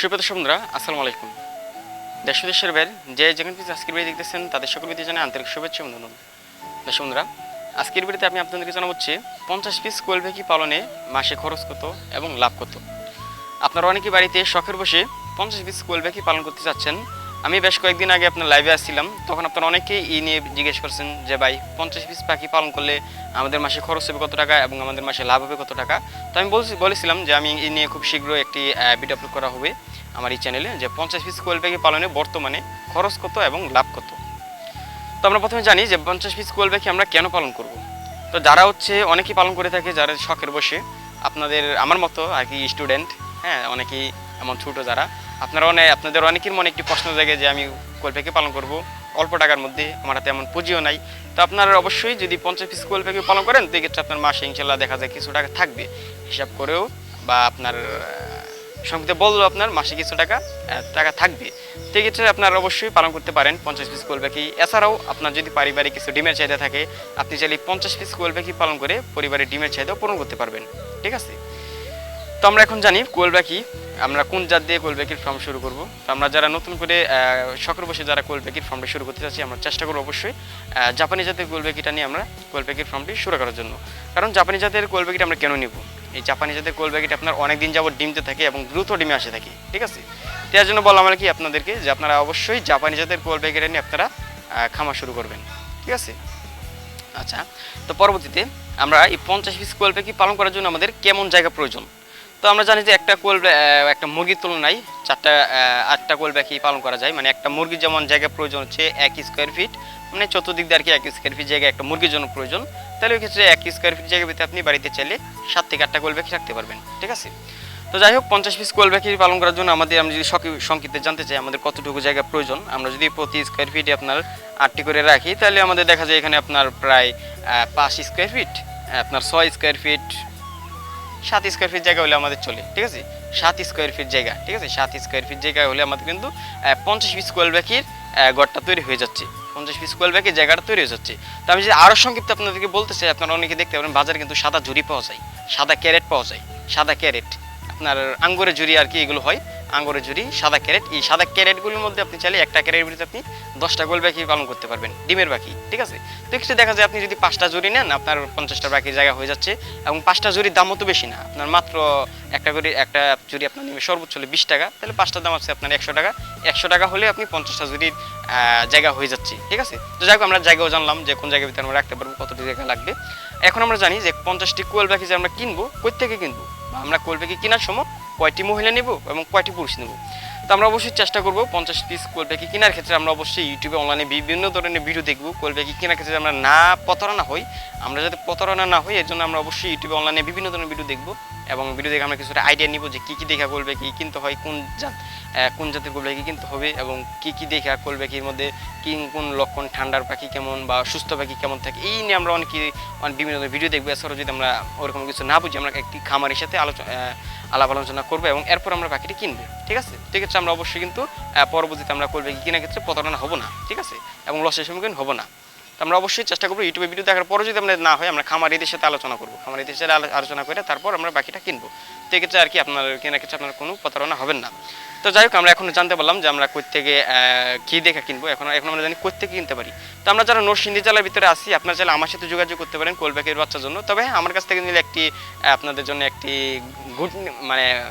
সুপ্রত সুন্দরা আসসালামু আলাইকুম। দেশ বিদেশের দেশের বাইরে যে যেখান থেকে আজকের ভিডিও দেখতেছেন, তাদের সকল ভিডিও জানাই আন্তরিক শুভেচ্ছা বন্ধু দেশ বন্ধুরা, আজকের ভিডিওতে আমি আপনাদেরকে জানাব হচ্ছে পঞ্চাশ পিস কোয়েল ভেকি পালনে মাসে খরচ কত এবং লাভ কত। আপনারা অনেকে বাড়িতে শখের বসে পঞ্চাশ পিস কোয়েল ভেকি পালন করতে চাচ্ছেন আমি বেশ কয়েকদিন আগে আপনার লাইভে আসছিলাম, তখন আপনারা অনেকেই এই নিয়ে জিজ্ঞেস করছেন যে, ভাই, পঞ্চাশ পিস পাখি পালন করলে আমাদের মাসে খরচ হবে কত টাকা এবং আমাদের মাসে লাভ হবে কত টাকা? তো আমি বলছি, বলেছিলাম যে, আমি এই নিয়ে খুব শীঘ্রই একটি ভিডিও আপলোড করা হবে আমার এই চ্যানেলে যে পঞ্চাশ পিস কোয়েল পাখি পালনে বর্তমানে খরচ কত এবং লাভ কত? তো আমরা প্রথমে জানি যে, পঞ্চাশ পিস কোয়েল পাখি আমরা কেন পালন করব? তো যারা হচ্ছে অনেকেই পালন করে থাকে, যারা শখের বসে, আপনাদের আমার মতো আর কি স্টুডেন্ট হ্যাঁ অনেকেই এমন ছোটো যারা আপনারা অনেক, আপনাদের অনেকের মনে একটি প্রশ্ন জাগে যে আমি পাখি পালন করব। অল্প টাকার মধ্যে, আমার হাতে এমন পুঁজিও নাই। তো আপনারা অবশ্যই যদি পঞ্চাশ পিস পাখি পালন করেন তো এক্ষেত্রে আপনার মাসে ইনশাল্লাহ দেখা যায় কিছু টাকা থাকবে। হিসাব করেও বা আপনার সংক্ষিপ্ত বলল আপনার মাসে কিছু টাকা টাকা থাকবে। তো এক্ষেত্রে আপনারা অবশ্যই পালন করতে পারেন পঞ্চাশ পিস পাখি এছাড়াও আপনার যদি পারিবারিক কিছু ডিমের চাহিদা থাকে, আপনি চাইলে পঞ্চাশ পিস পাখি পালন করে পরিবারের ডিমের চাহিদাও পূরণ করতে পারবেন। ঠিক আছে? তো আমরা এখন জানি কোয়েল পাখি আমরা কোন জাত দিয়ে পাখির ফার্ম শুরু করব। তো আমরা যারা নতুন করে শখের বসে যারা পাখির ফার্মটা শুরু করতে চাচ্ছি, আমরা চেষ্টা করব অবশ্যই জাপানি জাতের পাখিটা নিয়ে আমরা পাখির ফার্মটি শুরু করার জন্য। কারণ জাপানি জাতের পাখিটা আমরা কেন নিব? এই জাপানি জাতের পাখিটা আপনার অনেক দিন যাবত ডিমতে থাকে এবং দ্রুত ডিমে আসে থাকে, ঠিক আছে? তো এর জন্য বললাম আর কি আপনাদেরকে যে আপনারা অবশ্যই জাপানি জাতের পাখিটা নিয়ে আপনারা খামার শুরু করবেন, ঠিক আছে? আচ্ছা তো পরবর্তীতে আমরা এই পঞ্চাশ পিস পাখি পালন করার জন্য আমাদের কেমন জায়গা প্রয়োজন? তো আমরা জানি যে একটা আহ, একটা মুরগির তুলনায় চারটা আটটা কোয়েল পাখি পালন করা যায়। মানে একটা মুরগির যেমন জায়গা প্রয়োজন হচ্ছে এক স্কোয়ার ফিট মানে চতুর্দিক দিয়ে আর কি এক স্কোয়ার ফিট জায়গা একটা মুরগির জন্য প্রয়োজন। তাহলে ওই ক্ষেত্রে এক স্কোয়ার ফিট জায়গার ভিতরে আপনি বাড়িতে চাইলে সাত থেকে আটটা কোয়েল পাখি রাখতে পারবেন ঠিক আছে? তো যাই হোক পঞ্চাশ পিস কোয়েল পাখি পালন করার জন্য আমাদের আমরা যদি সকি- সংক্ষিপ্তে জানতে চাই আমাদের কতটুকু জায়গা প্রয়োজন? আমরা যদি প্রতি স্কোয়ার ফিটে আপনার আটটি করে রাখি তাহলে আমাদের দেখা যায় এখানে আপনার প্রায় পাঁচ স্কোয়ার ফিট আপনার ছয় স্কোয়ার ফিট সাত স্কোয়ার ফিট জায়গা হলে আমাদের চলে, ঠিক আছে? সাত স্কোয়ার ফিট জায়গা, ঠিক আছে? সাত স্কোয়ার ফিট জায়গা হলে আমাদের কিন্তু পঞ্চাশ পিস কোয়েল ব্যাকির গড়টা তৈরি হয়ে যাচ্ছে। পঞ্চাশ পিস কোয়েল পাখির জায়গাটা তৈরি হয়ে যাচ্ছে। তো আমি যদি আরও সংক্ষিপ্ত আপনাদেরকে বলতে চাই, আপনারা অনেকে দেখতে পারেন বাজারে কিন্তু সাদা ঝুড়ি পাওয়া যায়, সাদা ক্যারেট পাওয়া যায়, সাদা ক্যারেট। আপনার আঙ্গুরের ঝুড়ি আর কি এগুলো হয়। আঙ্গুরের ঝুড়ি, সাদা ক্যারেট। এই সাদা ক্যারেটগুলোর মধ্যে আপনি চাইলে একটা ক্যারেটের ভিতরে আপনি দশটা গোল পাখি পালন করতে পারবেন। ডিমের পাখি ঠিক আছে? তো এক্ষেত্রে দেখা যায় আপনি যদি পাঁচটা জুড়ি নেন, আপনার পঞ্চাশটা পাখির জায়গা হয়ে যাচ্ছে এবং পাঁচটা জুড়ির দামও তো বেশি না। আপনার মাত্র একটা করে, একটা জুড়ি আপনার নেবে সর্বোচ্চ হলে বিশ টাকা, তাহলে পাঁচটার দাম আছে আপনার একশো টাকা। একশো টাকা হলে আপনি পঞ্চাশটা জুড়ির জায়গা হয়ে যাচ্ছে, ঠিক আছে? তো যাই হোক, আমরা জায়গাও জানলাম যে কোন জায়গার ভিতরে আমরা রাখতে পারব, কতটি জায়গা লাগবে। এখন আমরা জানি যে পঞ্চাশটি কোয়েল পাখি যে আমরা কিনবো কই থেকে কিনবো আমরা কোয়েল পাখি কেনার সময় কয়টি মহিলা নেব এবং কয়টি পুরুষ নেব? তো আমরা অবশ্যই চেষ্টা করব পঞ্চাশ পিস পাখি কেনার ক্ষেত্রে আমরা অবশ্যই ইউটিউবে অনলাইনে বিভিন্ন ধরনের ভিডিও দেখব পাখি কেনার ক্ষেত্রে আমরা না প্রতারণা হই, আমরা যাতে প্রতারণা না হই, এর জন্য আমরা অবশ্যই ইউটিউবে অনলাইনে বিভিন্ন ধরনের ভিডিও দেখব এবং ভিডিও দেখে আমরা কিছুটা আইডিয়া নিব যে কী কী দেখা পাখি কিনতে হয়, কোন জাত কোন জাতের পাখি কিনতে হবে এবং কী কী দেখা কোয়েল পাখির মধ্যে কি কোন লক্ষণ, ঠান্ডার পাখি কেমন বা সুস্থ পাখি কেমন থাকে, এই নিয়ে আমরা অনেক বিভিন্ন ধরনের ভিডিও দেখব। এছাড়াও যদি আমরা ওরকম কিছু না বুঝি, আমরা একটি খামারের সাথে আলোচনা আলাপ আলোচনা করব এবং এরপর আমরা পাখিটি কিনবো, ঠিক আছে? ঠিক আছে, আমরা অবশ্যই কিন্তু পরবর্তীতে আমরা করবে কিনা ক্ষেত্রে প্রতারণা হব না, ঠিক আছে? এবং লসের সম্মুখীন হব না। আমরা অবশ্যই চেষ্টা করব ইউটিউবে ভিডিও দেখার পরে যদি আমরা না হয়, আমরা খামারিদের সাথে আলোচনা করব। খামারিদের সাথে আলো- আলোচনা করে তারপর আমরা বাকিটা কিনবো। তো এক্ষেত্রে আর কি আপনার কেনার ক্ষেত্রে আপনার কোনো প্রতারণা হবেন না। তো যাই হোক, আমরা এখন জানতে পারলাম যে আমরা কই থেকে কী দেখে কিনবো। এখন এখন আমরা জানি কই থেকে কিনতে পারি। তো আমরা যারা নরসিংদী জেলার ভিতরে আসি আপনারা চাইলে আমার সাথে যোগাযোগ করতে পারেন কোলব্যাকের বাচ্চার জন্য। তবে হ্যাঁ আমার কাছ থেকে নিলে একটি আপনাদের জন্য একটি গুড মানে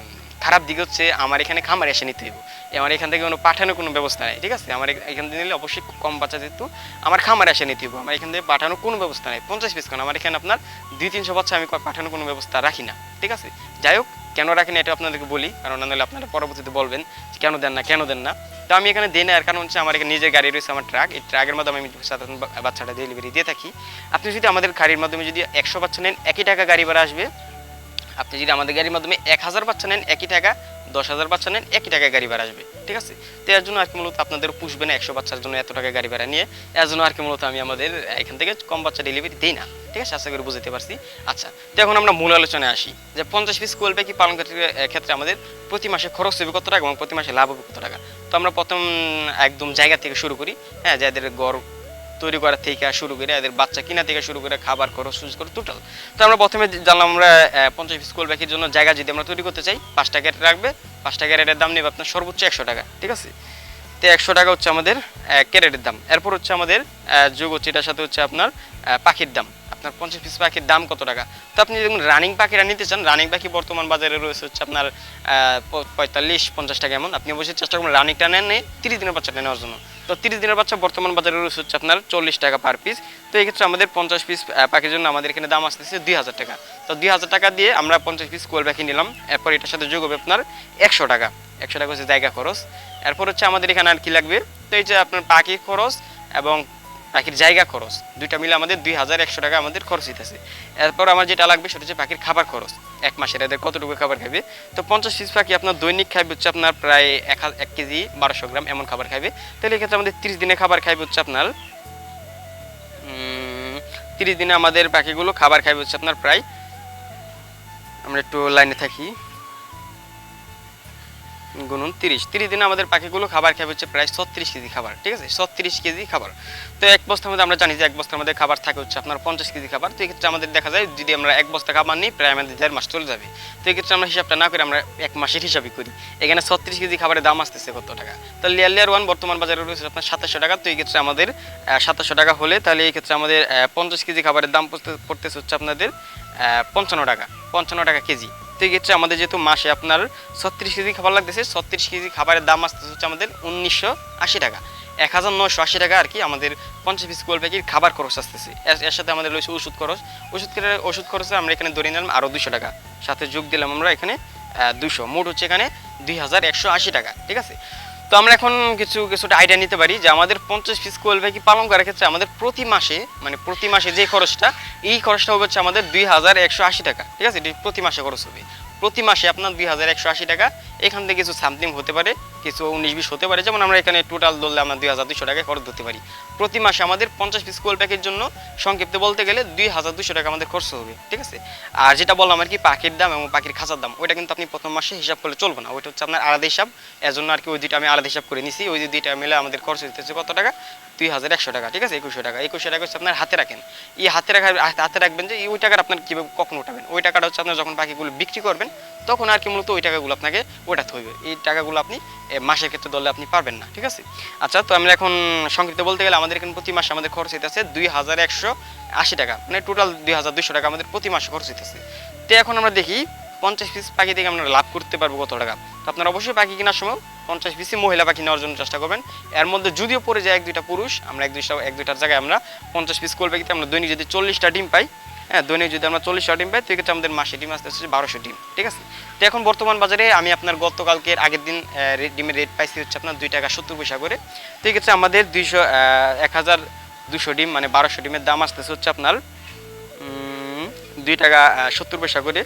খারাপ দিক হচ্ছে আমার এখানে খামার এসে নিতে হইব। আমার এখান থেকে কোনো পাঠানোর কোনো ব্যবস্থা নেই, ঠিক আছে? আমার এখান থেকে নিলে অবশ্যই কম বাচ্চা যেহেতু আমার খামার এসে নিতে হইব। আমার এখান থেকে পাঠানোর কোনো ব্যবস্থা নেই। পঞ্চাশ পিস কেন? আমার এখানে আপনার দুই, তিনশো বাচ্চা আমি পাঠানোর কোনো ব্যবস্থা রাখি না, ঠিক আছে? যাই হোক, কেন রাখি না এটা আপনাদেরকে বলি, কারণ নাহলে আপনারা পরবর্তীতে বলবেন কেন দেন না, কেন দেন না। তো আমি এখানে দিই না, এর কারণ হচ্ছে আমার এখানে নিজের গাড়ি রয়েছে আমার ট্রাক। এই ট্রাকের মাধ্যমে আমি সাধারণ বাচ্চাটা ডেলিভারি দিয়ে থাকি। আপনি যদি আমাদের গাড়ির মাধ্যমে যদি একশো বাচ্চা নেন, একই টাকা গাড়ি ভাড়া আসবে। আপনি যদি আমাদের গাড়ির মাধ্যমে এক হাজার বাচ্চা নেন, একই টাকা, দশ হাজার বাচ্চা নেন, একই টাকায় গাড়ি ভাড়া আসবে, ঠিক আছে? তো এর জন্য আর কি মূলত আপনাদের পুষবে না একশো বাচ্চার জন্য এত টাকা গাড়ি ভাড়া নিয়ে। এর জন্য আর কি মূলত আমি আমাদের এখান থেকে কম বাচ্চা ডেলিভারি দিই না, ঠিক আছে? আশা করি বুঝতে পারছি। আচ্ছা তো এখন আমরা মূল আলোচনায় আসি, যে পঞ্চাশ পিস কোয়েল পাখি পালন ক্ষেত্রে আমাদের প্রতি মাসে খরচ হবে কত টাকা এবং প্রতি মাসে লাভ হবে কত টাকা? তো আমরা প্রথম, একদম জায়গা থেকে শুরু করি হ্যাঁ যাদের গড় তৈরি করা থেকে শুরু করে, এদের বাচ্চা কিনা থেকে শুরু করে খাবার খরচ সুজ করে টোটাল তো আমরা প্রথমে জানলাম আমরা পঞ্চাশ স্কুল ব্যাগের জন্য জায়গা যদি আমরা তৈরি করতে চাই পাঁচটা ক্যারেট রাখবে। পাঁচটা ক্যারেটের দাম নেবে আপনার সর্বোচ্চ একশো টাকা, ঠিক আছে? তো একশো টাকা হচ্ছে আমাদের ক্যারেটের দাম। এরপর হচ্ছে আমাদের যোগ হচ্ছে এটার সাথে হচ্ছে আপনার পাখির দাম। আপনার পঞ্চাশ পিস পাখির দাম কত টাকা? তো আপনি দেখুন রানিং পাখিরা নিতে চান রানিং পাখি বর্তমান বাজারে রয়েছে হচ্ছে আপনার পঁয়তাল্লিশ, পঞ্চাশ টাকা এমন। আপনি অবশ্যই চেষ্টা করবেন রানিংটা নেন নেই তিরিশ দিনের বাচ্চাটা নেওয়ার জন্য। তো তিরিশ দিনের বাচ্চা বর্তমান বাজারে রয়েছে হচ্ছে আপনার চল্লিশ টাকা পার পিস তো এই ক্ষেত্রে আমাদের পঞ্চাশ পিস পাখির জন্য আমাদের এখানে দাম আসতেছে দুই হাজার টাকা। তো দুই হাজার টাকা দিয়ে আমরা পঞ্চাশ পিস কোয়েল পাখি নিলাম। এরপর এটার সাথে যোগ হবে আপনার একশো টাকা। একশো টাকা হচ্ছে জায়গা খরচ। এরপর হচ্ছে আমাদের এখানে আর কি লাগবে? তো এই যে আপনার পাখি খরচ এবং পাখির জায়গা খরচ, দুইটা মিলে আমাদের দুই হাজার একশো টাকা আমাদের খরচ হইতেছে। এরপর আমার যেটা লাগবে সেটা হচ্ছে পাখির খাবার খরচ। এক মাসের এদের কতটুকু খাবার খাবে তো পঞ্চাশ পিস পাখি আপনার দৈনিক খাইবে হচ্ছে আপনার প্রায় এক এক কেজি বারোশো গ্রাম এমন খাবার খাবে তাহলে এক্ষেত্রে আমাদের তিরিশ দিনে খাবার খাইবে হচ্ছে আপনার তিরিশ দিনে আমাদের পাখিগুলো খাবার খাইবে হচ্ছে আপনার প্রায়, আমরা একটু লাইনে থাকি। গুনুন, তিরিশ। তিরিশ দিনে আমাদের পাখিগুলো খাবার খাবে হচ্ছে প্রায় ছত্রিশ কেজি খাবার, ঠিক আছে? ছত্রিশ কেজি খাবার। তো এক বস্তার মধ্যে আমরা জানি যে এক বস্তার মধ্যে খাবার থাকে হচ্ছে আপনার পঞ্চাশ কেজি খাবার। তো এক্ষেত্রে আমাদের দেখা যায় যদি আমরা এক বস্তা খাবার নিই, প্রায় আমাদের দেড় মাস চলে যাবে। তো এক্ষেত্রে আমরা হিসাবটা না করে আমরা এক মাসের হিসাবই করি। এখানে ছত্রিশ কেজি খাবারের দাম আসতেছে কত টাকা? তো লেয়ার লেয়ার ওয়ান বর্তমান বাজারে রয়েছে আপনার সাতাশশো টাকা। তো এই ক্ষেত্রে আমাদের সাতাশশো টাকা হলে তাহলে এই ক্ষেত্রে আমাদের পঞ্চাশ কেজি খাবারের দাম পড়তে- পড়তেছে হচ্ছে আপনাদের পঞ্চান্ন টাকা। পঞ্চান্ন টাকা কেজি। তো ক্ষেত্রে আমাদের যেহেতু মাসে আপনার ছত্রিশ কেজি খাবার লাগতেছে, ছত্রিশ কেজি খাবারের দাম আসতে হচ্ছে আমাদের উনিশশো আশি টাকা। এক হাজার নশো আশি টাকা আর কি আমাদের পঞ্চাশ পিস গোল প্যাকেট খাবার খরচ আসতেছে। এর- সাথে আমাদের রয়েছে ওষুধ খরচ। ওষুধ ওষুধ খরচে আমরা এখানে ধরে নিলাম আরও দুশো টাকা। সাথে যোগ দিলাম আমরা এখানে দুশো মোট হচ্ছে এখানে দুই হাজার একশো আশি টাকা, ঠিক আছে? তো আমরা এখন কিছু কিছুটা আইডিয়া নিতে পারি যে আমাদের পঞ্চাশ পিস কোয়েল পাখি পালন করার ক্ষেত্রে আমাদের প্রতি মাসে মানে প্রতি মাসে যে খরচটা, এই খরচটা হবে হচ্ছে আমাদের দুই হাজার একশো আশি টাকা। ঠিক আছে? এটি প্রতি মাসে খরচ হবে। প্রতি মাসে আপনার দুই হাজার একশো আশি টাকা এখান থেকে কিছু সামথিং হতে পারে, কিছু উনিশ বিশ হতে পারে। যেমন আমরা এখানে টোটাল ধরলে আমরা দুই হাজার দুশো টাকা খরচ ধরতে পারি। প্রতি মাসে আমাদের পঞ্চাশ পিস কোয়েল প্যাকের জন্য সংক্ষিপ্ত বলতে গেলে দুই হাজার দুশো টাকা আমাদের খরচ হবে, ঠিক আছে? আর যেটা বললাম আর কি, পাখির দাম এবং পাখির খাঁচার দাম, ওইটা কিন্তু আপনি প্রথম মাসে হিসাব করলে চলবে না। ওইটা হচ্ছে আপনার আলাদা হিসাব। এর জন্য আর কি ওই দুইটা আমি আলাদা হিসাব করে নিছি। ওই দুইটা মিলে আমাদের খরচ হইতেছে কত টাকা? দুই হাজার একশো টাকা, ঠিক আছে? একুশশো টাকা। একুশশো টাকা হচ্ছে আপনার হাতে রাখেন। এই হাতে রাখা হাতে রাখবেন যে ওই টাকাটা আপনার কীভাবে, কখন উঠাবেন? ওই টাকাটা হচ্ছে আপনার যখন পাখিগুলো বিক্রি করবেন তখন আর কি মূলত ওই টাকাগুলো আপনাকে ওঠাতে হইবে। এই টাকাগুলো আপনি মাসের ক্ষেত্রে দলে আপনি পারবেন না, ঠিক আছে? আচ্ছা তো আমরা এখন সংক্ষিপ্ত বলতে গেলে আমাদের এখানে প্রতি মাসে আমাদের খরচ হইতেছে দুই হাজার একশো আশি টাকা। মানে টোটাল দুই হাজার দুশো টাকা আমাদের প্রতি মাসে খরচ হইতেছে। তো এখন আমরা দেখি, পঞ্চাশ পিস পাখি থেকে আমরা লাভ করতে পারব কত টাকা? তো আপনারা অবশ্যই পাখি কেনার সময় পঞ্চাশ পিসই মহিলা পাখি নেওয়ার জন্য চেষ্টা করবেন। এর মধ্যে যদিও পড়ে যায় এক দুইটা পুরুষ, আমরা এক দুইটা, এক দুইটার জায়গায় আমরা পঞ্চাশ পিস কোল পাখিতে আমরা দৈনিক যদি চল্লিশটা ডিম পাই হ্যাঁ দৈনিক যদি আমরা চল্লিশটা ডিম পাই তো এক্ষেত্রে আমাদের মাসে ডিম আসতে হচ্ছে বারোশো ডিম, ঠিক আছে? তো এখন বর্তমান বাজারে আমি আপনার গতকালকের আগের দিন ডিমের রেট পাইছি হচ্ছে আপনার দুই টাকা সত্তর পয়সা করে। তো এক্ষেত্রে আমাদের দুইশো এক হাজার দুশো ডিম মানে বারোশো ডিমের দাম আসতেছে হচ্ছে আপনার দুই টাকা সত্তর পয়সা করে।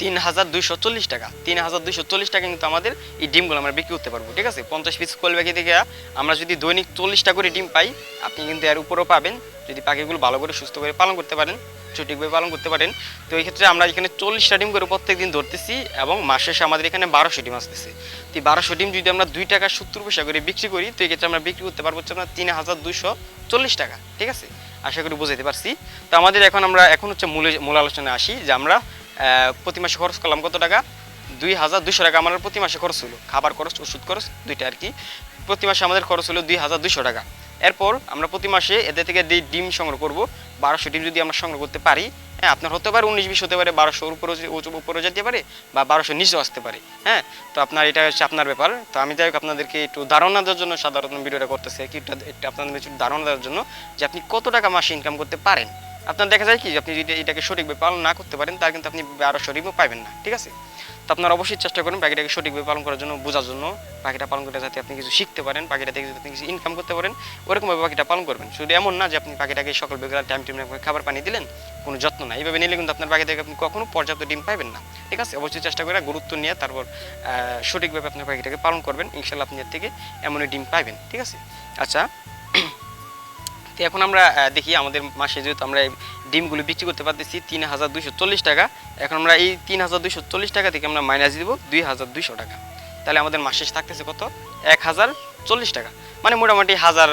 তিন হাজার দুইশো চল্লিশ টাকা, তিন হাজার দুইশো চল্লিশ টাকা কিন্তু আমাদের এই ডিমগুলো আমরা বিক্রি করতে পারব, ঠিক আছে? পঞ্চাশ পিস কোয়েল পাখি থেকে আমরা যদি দৈনিক চল্লিশটা করে ডিম পাই, আপনি কিন্তু এর উপরও পাবেন। যদি পাখিগুলো ভালো করে সুস্থ করে পালন করতে পারেন, সঠিকভাবে পালন করতে পারেন, তো এই ক্ষেত্রে আমরা এখানে চল্লিশটা ডিম করে প্রত্যেক দিন ধরতেছি এবং মাসে আমাদের এখানে বারোশো ডিম আসতেছে। তো এই বারোশো ডিম যদি আমরা দুই টাকা সত্তর পয়সা করে বিক্রি করি, তো এই ক্ষেত্রে আমরা বিক্রি করতে পারব হচ্ছে তিন হাজার দুশো চল্লিশ টাকা, ঠিক আছে? আশা করি বুঝাইতে পারছি। তো আমাদের এখন আমরা, এখন হচ্ছে মূল মূল আলোচনায় আসি যে আমরা প্রতি মাসে খরচ করলাম কত টাকা? দুই হাজার দুশো টাকা আমাদের প্রতি মাসে খরচ হলো। খাবার খরচ, ওষুধ খরচ দুইটা আর কি। প্রতি মাসে আমাদের খরচ হলো দুই হাজার দুশো টাকা। এরপর আমরা প্রতি মাসে এদের থেকে ডিম সংগ্রহ করব, বারোশো ডিম যদি আমরা সংগ্রহ করতে পারি হ্যাঁ আপনার হতে পারে উনিশ, বিশ হতে পারে বারোশোর উপরে উপরে যেতে পারে বা বারোশো নিচেও আসতে পারে হ্যাঁ? তো আপনার এটা হচ্ছে আপনার ব্যাপার। তো আমি যাই হোক আপনাদেরকে একটু ধারণা দেওয়ার জন্য সাধারণত ভিডিওটা করতেছে কি আপনাদের একটু ধারণা দেওয়ার জন্য যে আপনি কত টাকা মাসে ইনকাম করতে পারেন। আপনার দেখা যায় কি আপনি যদি এটাকে সঠিকভাবে পালন না করতে পারেন তার কিন্তু আপনি বারোশো ডিমও পাবেন না, ঠিক আছে? তো আপনার অবশ্যই চেষ্টা করুন পাখিটাকে সঠিকভাবে পালন করার জন্য, বোঝার জন্য পাখিটা পালন করে যাতে আপনি কিছু শিখতে পারেন পাখিটা থেকে যদি আপনি কিছু ইনকাম করতে পারেন, ওরকমভাবে পাখিটা পালন করবেন। শুধু এমন না যে আপনি পাখিটাকে সকাল বিকাল টাইম টাইম খাবার পানি দিলেন, কোনো যত্ন না এইভাবে নিলে কিন্তু আপনার পাখি থেকে আপনি কখনো পর্যাপ্ত ডিম পাবেন না, ঠিক আছে? অবশ্যই চেষ্টা করে গুরুত্ব নিয়ে তারপর সঠিকভাবে আপনার পাখিটাকে পালন করবেন। ইনশাল্লাহ আপনি এর থেকে এমনই ডিম পাবেন ঠিক আছে? আচ্ছা তো এখন আমরা দেখি আমাদের মাসে যেহেতু আমরা ডিমগুলো বিক্রি করতে পারতেছি তিন হাজার দুইশো চল্লিশ টাকা। এখন আমরা এই তিন হাজার দুইশো চল্লিশ টাকা থেকে আমরা মাইনাস দিব দুই হাজার দুইশো টাকা। তাহলে আমাদের মাস থাকতেছে কত? এক হাজার চল্লিশ টাকা। মানে মোটামুটি হাজার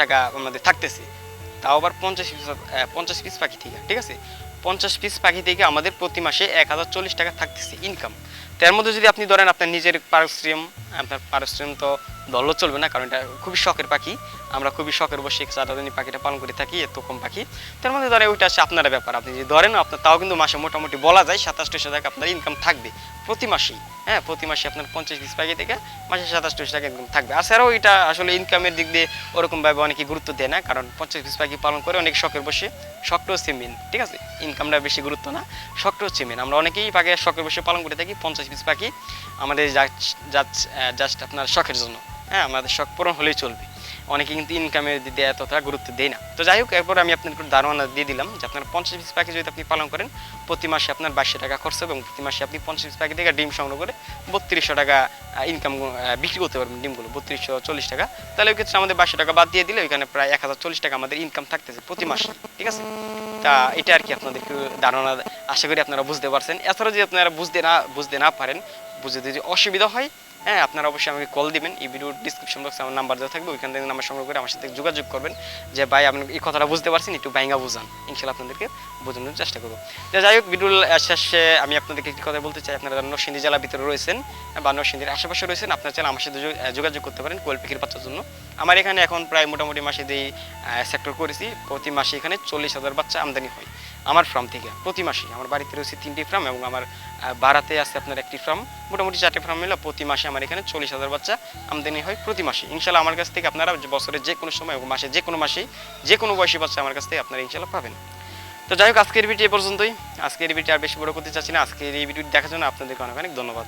টাকা আমাদের থাকতেছে। তাও আবার পঞ্চাশ পিস পঞ্চাশ পিস পাখি থেকে, ঠিক আছে? পঞ্চাশ পিস পাখি থেকে আমাদের প্রতি মাসে এক হাজার চল্লিশ টাকা থাকতেছে ইনকাম তার মধ্যে যদি আপনি ধরেন আপনার নিজের পারিশ্রম আপনার পারিশ্রম তো ধরলেও চলবে না, কারণ এটা খুবই শখের পাখি। আমরা খুবই শখের বসে সারাদিন পাখিটা পালন করে থাকি, এত কম পাখি। তার মধ্যে ধরে ওইটা হচ্ছে আপনার ব্যাপার। আপনি যদি ধরেন আপনার, তাও কিন্তু মাসে মোটামুটি বলা যায় সাতাশটা টাকা আপনার ইনকাম থাকবে প্রতি মাসেই হ্যাঁ প্রতি মাসে আপনার পঞ্চাশ পিস পাখি থেকে মাসে সাতাশ টাকা ইনকাম থাকবে। আর স্যারও এটা আসলে ইনকামের দিক দিয়ে ওরকমভাবে অনেকে গুরুত্ব দেয় না, কারণ পঞ্চাশ পিস পাখি পালন করে অনেক শখের বসে শখটাও হচ্ছে মেন ঠিক আছে? ইনকামটা বেশি গুরুত্ব না শখটা হচ্ছে মেন আমরা অনেকেই পাখি শখের বসে পালন করে থাকি, পঞ্চাশ পিস পাখি আমাদের জাস্ট আপনার শখের জন্য। হ্যাঁ আমাদের শখ পূরণ হলেই চলবে। অনেকে কিন্তু ইনকামের দিয়ে এতটা গুরুত্ব দেয় না। তো যাই হোক, এরপর আমি আপনার একটু ধারণা দিয়ে দিলাম যে আপনার পঞ্চাশ পিস পাখি যদি আপনি পালন করেন, প্রতি মাসে আপনার বাইশশো টাকা খরচ এবং প্রতি মাসে আপনি পঞ্চাশ পিস পাখি থেকে ডিম সংগ্রহ করে বত্রিশশো টাকা ইনকাম বিক্রি করতে পারবেন ডিমগুলো, বত্রিশশো চল্লিশ টাকা। তাহলে ওই ক্ষেত্রে আমাদের বাইশশো টাকা বাদ দিয়ে দিলে ওইখানে প্রায় এক হাজার চল্লিশ টাকা আমাদের ইনকাম থাকতেছে প্রতি মাসে, ঠিক আছে? তা এটা আর কি আপনাদেরকে ধারণা, আশা করি আপনারা বুঝতে পারছেন। এছাড়াও যদি আপনারা বুঝতে না বুঝতে না পারেন, বুঝতে যদি অসুবিধা হয় হ্যাঁ আপনারা অবশ্যই আমাকে কল দিবেন। এই ভিডিওর ডিসক্রিপশন বক্সে আমার নাম্বার দেওয়া থাকবে, ওইখান থেকে নাম্বার সংগ্রহ করে আমার সাথে যোগাযোগ করবেন যে, ভাই, আপনি এই কথাটা বুঝতে পারছেন, একটু বাইঙ্গা বুঝান। ইনশাল্লাহ আপনাদেরকে বোঝানোর চেষ্টা করব। যাই হোক ভিডিওর শেষে আমি আপনাদেরকে একটি কথা বলতে চাই। আপনারা যারা নরসিংদী জেলার ভিতরে রয়েছেন বা নরসিংদীর আশেপাশে রয়েছেন, আপনারা চাইলে আমার সাথে যোগাযোগ করতে পারেন কোয়েল পাখির বাচ্চার জন্য। আমার এখানে এখন প্রায় মোটামুটি মাসে দিয়ে সেক্টর করেছি। প্রতি মাসে এখানে চল্লিশ হাজার বাচ্চা আমদানি হয়। আমার ফার্ম থেকে, প্রতি মাসে আমার বাড়িতে রয়েছে তিনটি ফার্ম এবং আমার বাড়াতে আছে আপনার একটি ফার্ম মোটামুটি চারটি ফার্ম মিলে প্রতি মাসে আমার এখানে চল্লিশ হাজার বাচ্চা আমদানি হয় প্রতি মাসে। ইনশাল্লাহ আমার কাছ থেকে আপনারা বছরের যে কোনো সময় এবং মাসে যে কোনো মাসেই যে কোনো বয়সী বাচ্চা আমার কাছ থেকে আপনারা ইনশাল্লাহ পাবেন। তো যাই হোক, আজকের ভিডিও এ পর্যন্তই। আজকের ভিডিও আর বেশি বড় করতে চাচ্ছি না। আজকের এই ভিডিও দেখার জন্য আপনাদেরকে অনেক অনেক ধন্যবাদ।